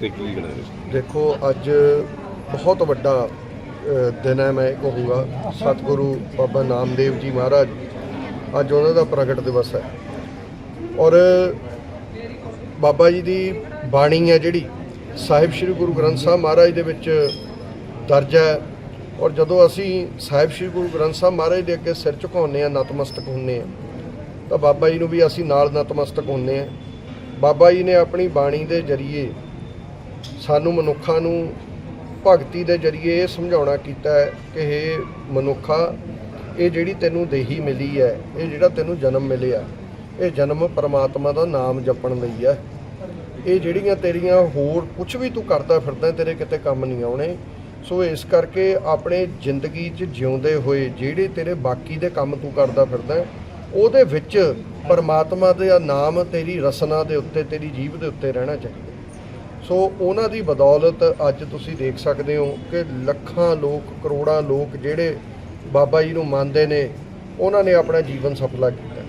ਤੇ ਕੀ ਕਹਿਣਾ ਦੇਖੋ, ਅੱਜ ਬਹੁਤ ਵੱਡਾ ਦਿਨ ਹੈ, ਮੈਂ ਕਹੂੰਗਾ ਸਤਿਗੁਰੂ ਬਾਬਾ ਨਾਮਦੇਵ ਜੀ ਮਹਾਰਾਜ, ਅੱਜ ਉਹਨਾਂ ਦਾ ਪ੍ਰਗਟ ਦਿਵਸ ਹੈ। ਔਰ ਬਾਬਾ ਜੀ ਦੀ ਬਾਣੀ ਹੈ ਜਿਹੜੀ, ਸਾਹਿਬ ਸ੍ਰੀ ਗੁਰੂ ਗ੍ਰੰਥ ਸਾਹਿਬ ਮਹਾਰਾਜ ਦੇ ਵਿੱਚ ਦਰਜ ਹੈ। ਔਰ ਜਦੋਂ ਅਸੀਂ ਸਾਹਿਬ ਸ੍ਰੀ ਗੁਰੂ ਗ੍ਰੰਥ ਸਾਹਿਬ ਮਹਾਰਾਜ ਦੇ ਅੱਗੇ ਸਿਰ ਝੁਕਾਉਂਦੇ ਆ ਨਤਮਸਤਕ ਹੁੰਨੇ ਆ ਤਾਂ ਬਾਬਾ ਜੀ ਨੂੰ ਵੀ ਅਸੀਂ ਨਾਲ ਨਤਮਸਤਕ ਹੁੰਨੇ ਆ ਬਾਬਾ ਜੀ ਨੇ ਆਪਣੀ ਬਾਣੀ ਦੇ ਜਰੀਏ ਸਾਨੂੰ ਮਨੁੱਖਾਂ ਨੂੰ ਭਗਤੀ ਦੇ ਜਰੀਏ ਇਹ ਸਮਝਾਉਣਾ ਕੀਤਾ ਹੈ ਕਿ ਇਹ ਮਨੁੱਖਾ, ਇਹ ਜਿਹੜੀ ਤੈਨੂੰ ਦੇਹੀ ਮਿਲੀ ਹੈ, ਇਹ ਜਿਹੜਾ ਤੈਨੂੰ ਜਨਮ ਮਿਲਿਆ, ਇਹ ਜਨਮ ਪਰਮਾਤਮਾ ਦਾ ਨਾਮ ਜਪਣ ਲਈ ਹੈ। ਇਹ ਜਿਹੜੀਆਂ ਤੇਰੀਆਂ ਹੋਰ ਕੁਝ ਵੀ ਤੂੰ ਕਰਦਾ ਫਿਰਦਾ, ਤੇਰੇ ਕਿਤੇ ਕੰਮ ਨਹੀਂ ਆਉਣੇ। ਸੋ ਇਸ ਕਰਕੇ ਆਪਣੇ ਜ਼ਿੰਦਗੀ 'ਚ ਜਿਉਂਦੇ ਹੋਏ ਜਿਹੜੇ ਤੇਰੇ ਬਾਕੀ ਦੇ ਕੰਮ ਤੂੰ ਕਰਦਾ ਫਿਰਦਾ, ਉਹਦੇ ਵਿੱਚ ਪਰਮਾਤਮਾ ਦਾ ਨਾਮ, ਤੇਰੀ ਰਸਨਾ ਦੇ ਉੱਤੇ, ਤੇਰੀ ਜੀਭ ਦੇ ਉੱਤੇ ਰਹਿਣਾ ਚਾਹੀਦਾ। ਸੋ ਉਹਨਾਂ ਦੀ ਬਦੌਲਤ ਅੱਜ ਤੁਸੀਂ ਦੇਖ ਸਕਦੇ ਹੋ ਕਿ ਲੱਖਾਂ ਲੋਕ, ਕਰੋੜਾਂ ਲੋਕ ਜਿਹੜੇ ਬਾਬਾ ਜੀ ਨੂੰ ਮੰਨਦੇ ਨੇ, ਉਹਨਾਂ ਨੇ ਆਪਣਾ ਜੀਵਨ ਸਫਲਾ ਕੀਤਾ।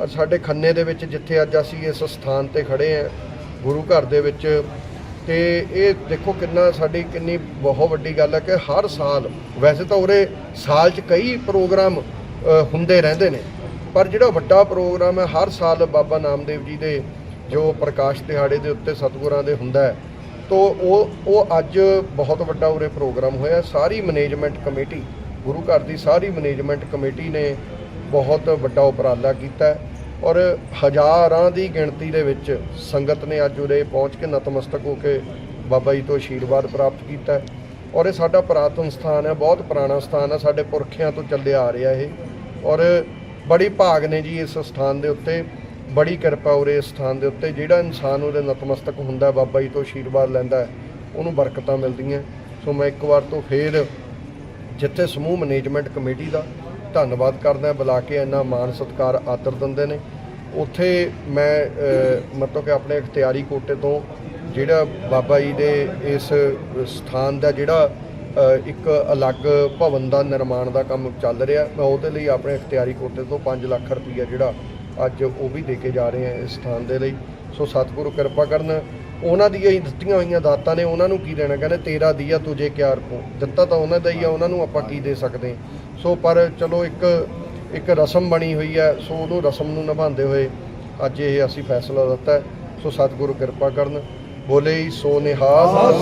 ਔਰ ਸਾਡੇ ਖੰਨੇ ਦੇ ਵਿੱਚ ਜਿੱਥੇ ਅੱਜ ਅਸੀਂ ਇਸ ਸਥਾਨ ਤੇ ਖੜੇ ਆ ਗੁਰੂ ਘਰ ਦੇ ਵਿੱਚ, ਤੇ ਇਹ ਦੇਖੋ ਕਿੰਨਾ ਸਾਡੀ ਕਿੰਨੀ ਬਹੁਤ ਵੱਡੀ ਗੱਲ ਹੈ ਕਿ ਹਰ ਸਾਲ, ਵੈਸੇ ਤਾਂ ਉਰੇ ਸਾਲ 'ਚ ਕਈ ਪ੍ਰੋਗਰਾਮ ਹੁੰਦੇ ਰਹਿੰਦੇ ਨੇ, ਪਰ ਜਿਹੜਾ ਵੱਡਾ ਪ੍ਰੋਗਰਾਮ ਹੈ, ਹਰ ਸਾਲ ਬਾਬਾ ਨਾਮਦੇਵ ਜੀ ਦੇ ਜੋ ਪ੍ਰਕਾਸ਼ ਦਿਹਾੜੇ ਦੇ ਉੱਤੇ ਸਤਿਗੁਰਾਂ ਦੇ ਹੁੰਦਾ ਹੈ, ਤੋ ਉਹ ਉਹ ਅੱਜ ਬਹੁਤ ਵੱਡਾ ਉਰੇ ਪ੍ਰੋਗਰਾਮ ਹੋਇਆ। ਸਾਰੀ ਮੈਨੇਜਮੈਂਟ ਕਮੇਟੀ, ਗੁਰੂ ਘਰ ਦੀ ਸਾਰੀ ਮੈਨੇਜਮੈਂਟ ਕਮੇਟੀ ਨੇ ਬਹੁਤ ਵੱਡਾ ਉਪਰਾਲਾ ਕੀਤਾ ਔਰ ਹਜ਼ਾਰਾਂ ਦੀ ਗਿਣਤੀ ਦੇ ਵਿੱਚ ਸੰਗਤ ਨੇ ਅੱਜ ਉਰੇ ਪਹੁੰਚ ਕੇ ਨਤਮਸਤਕ ਹੋ ਕੇ ਬਾਬਾ ਜੀ ਤੋਂ ਆਸ਼ੀਰਵਾਦ ਪ੍ਰਾਪਤ ਕੀਤਾ ਔਰ ਇਹ ਸਾਡਾ ਪੁਰਾਤਨ ਸਥਾਨ ਹੈ, ਬਹੁਤ ਪੁਰਾਣਾ ਸਥਾਨ ਹੈ, ਸਾਡੇ ਪੁਰਖਿਆਂ ਤੋਂ ਚੱਲਿਆ ਆ ਰਿਹਾ ਇਹ। ਔਰ ਬੜੀ ਭਾਗ ਨੇ ਜੀ ਇਸ ਸਥਾਨ ਦੇ ਉੱਤੇ। ਬੜੀ ਕਿਰਪਾ ਉਰੇ ਇਸ ਸਥਾਨ ਦੇ ਉੱਤੇ। ਜਿਹੜਾ ਇਨਸਾਨ ਉਹਦੇ ਨਤਮਸਤਕ ਹੁੰਦਾ, ਬਾਬਾ ਜੀ ਤੋਂ ਆਸ਼ੀਰਵਾਦ ਲੈਂਦਾ ਉਹਨੂੰ ਬਰਕਤਾਂ ਮਿਲਦੀਆਂ। ਸੋ ਮੈਂ ਇੱਕ ਵਾਰ ਤੋਂ ਫੇਰ ਜਿੱਥੇ ਸਮੂਹ ਮੈਨੇਜਮੈਂਟ ਕਮੇਟੀ ਦਾ ਧੰਨਵਾਦ ਕਰਦਾ, ਬੁਲਾ ਕੇ ਇੰਨਾ ਮਾਣ ਸਤਿਕਾਰ ਆਦਰ ਦਿੰਦੇ ਨੇ। ਉੱਥੇ ਮੈਂ ਮਤਲਬ ਕਿ ਆਪਣੇ ਇਖਤਿਆਰੀ ਕੋਟੇ ਤੋਂ ਜਿਹੜਾ ਬਾਬਾ ਜੀ ਦੇ ਇਸ ਸਥਾਨ ਦਾ ਜਿਹੜਾ ਇੱਕ ਅਲੱਗ ਭਵਨ ਦਾ ਨਿਰਮਾਣ ਦਾ ਕੰਮ ਚੱਲ ਰਿਹਾ, ਮੈਂ ਉਹਦੇ ਲਈ ਆਪਣੇ ਇਖਤਿਆਰੀ ਕੋਟੇ ਤੋਂ 5 ਲੱਖ ਰੁਪਈਆ ਜਿਹੜਾ ਅੱਜ ਉਹ ਵੀ ਦੇ ਕੇ ਜਾ ਰਹੇ ਹਾਂ ਇਸ ਸਥਾਨ ਦੇ ਲਈ। ਸੋ ਸਤਿਗੁਰੂ ਕਿਰਪਾ ਕਰਨ। ਉਹਨਾਂ ਦੀਆਂ ਹੀ ਦਿੱਤੀਆਂ ਹੋਈਆਂ ਦਾਤਾਂ ਨੇ, ਉਹਨਾਂ ਨੂੰ ਕੀ ਦੇਣਾ? ਕਹਿੰਦੇ, ਤੇਰਾ ਦੀਆ ਤੁਝੇ ਕਿਆਰ ਕੋ ਦਿੱਤਾ ਤਾਂ ਉਹਨਾਂ ਦਾ ਹੀ ਆ, ਉਹਨਾਂ ਨੂੰ ਆਪਾਂ ਕੀ ਦੇ ਸਕਦੇ ਸੋ ਪਰ ਚਲੋ ਇੱਕ ਇੱਕ ਰਸਮ ਬਣੀ ਹੋਈ ਹੈ ਸੋ ਉਹਨੂੰ ਰਸਮ ਨੂੰ ਨਿਭਾਉਂਦੇ ਹੋਏ ਅੱਜ ਇਹ ਅਸੀਂ ਫੈਸਲਾ ਦਿੱਤਾ। ਸੋ ਸਤਿਗੁਰੂ ਕਿਰਪਾ ਕਰਨ। ਬੋਲੇ ਹੀ ਸੋ ਨਿਹਾਲ।